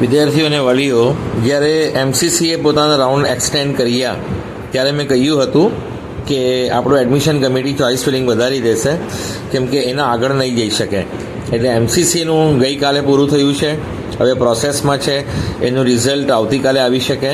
વિદ્યાર્થીઓ અને વાલીઓ જ્યારે એમસીસીએ પોતાના રાઉન્ડ એક્સટેન્ડ કર્યા, ત્યારે મેં કહ્યું હતું કે આપણું એડમિશન કમિટી ચોઇસ ફિલિંગ વધારી દેશે, કેમ કે એના આગળ નહીં જઈ શકે. એટલે એમસીસીનું ગઈકાલે પૂરું થયું છે, હવે પ્રોસેસમાં છે, એનું રિઝલ્ટ આવતીકાલે આવી શકે.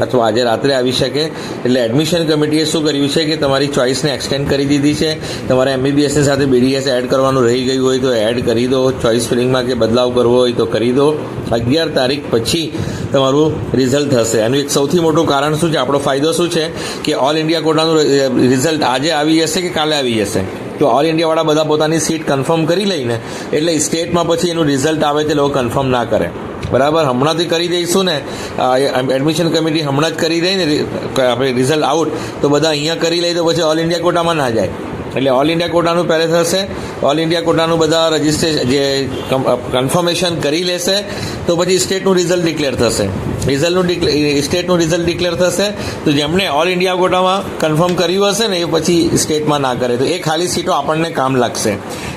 અથવા આજે રાત્રે આવી શકે. એટલે એડમિશન કમિટીએ શું કર્યું છે કે તમારી ચોઇસને એક્સટેન્ડ કરી દીધી છે. તમારે એમબીબીએસની સાથે બીડીએસ એડ કરવાનું રહી ગયું હોય તો એડ કરી દો. ચોઇસ ફિલિંગમાં કે બદલાવ કરવો હોય તો કરી દો. અગિયાર તારીખ પછી તમારું રિઝલ્ટ થશે. એનું એક સૌથી મોટું કારણ શું છે? આપણો ફાયદો શું છે? કે ઓલ ઇન્ડિયા કોટાનું રિઝલ્ટ આજે આવી જશે કે કાલે આવી જશે? તો ઓલ ઇન્ડિયાવાળા બધા પોતાની સીટ કન્ફર્મ કરી લઈને, એટલે સ્ટેટમાં પછી એનું રિઝલ્ટ આવે તે લોકો કન્ફર્મ ના કરે. બરાબર? હમણાંથી કરી દઈશું ને. એડમિશન કમિટી હમણાં જ કરી દઈ ને આપણે રિઝલ્ટ આઉટ તો બધા અહીંયા કરી લઈએ તો પછી ઓલ ઇન્ડિયા કોટામાં ના જાય. એટલે ઓલ ઇન્ડિયા કોટાનું પહેલે થશે ઓલ ઇન્ડિયા કોટાનું બધા રજિસ્ટ્રેશન જે કન્ફર્મેશન કરી લેશે, તો પછી સ્ટેટનું રિઝલ્ટ ડિક્લેર થશે. રિઝલ્ટનું સ્ટેટનું રિઝલ્ટ ડિક્લેર થશે, તો જેમણે ઓલ ઇન્ડિયા કોટામાં કન્ફર્મ કર્યું હશે ને, એ પછી સ્ટેટમાં ના કરે. તો એ ખાલી સીટો આપણને કામ લાગશે.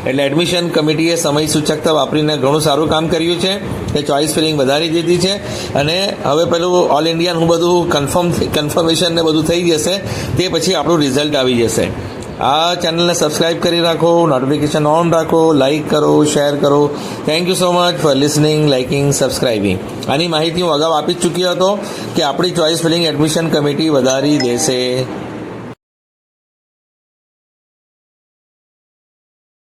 એટલે એડમિશન કમિટીએ સમય સૂચકતા વાપરીને ઘણું સારું કામ કર્યું છે. એ ચોઇસ ફિલિંગ વધારી દીધી છે. અને હવે પેલું ઓલ ઇન્ડિયાનું બધું કન્ફર્મ કન્ફર્મેશન ને બધું થઈ જશે, તે પછી આપણું રિઝલ્ટ આવી જશે. આ ચેનલને સબસ્ક્રાઇબ કરી રાખો નોટિફિકેશન ઓન રાખો લાઇક કરો શેર કરો. Thank you so much for listening liking subscribing આની માહિતી હું અગાઉ આપી જ ચૂક્યો હતો કે આપણી ચોઇસ ફિલિંગ એડમિશન કમિટી વધારી દેશે.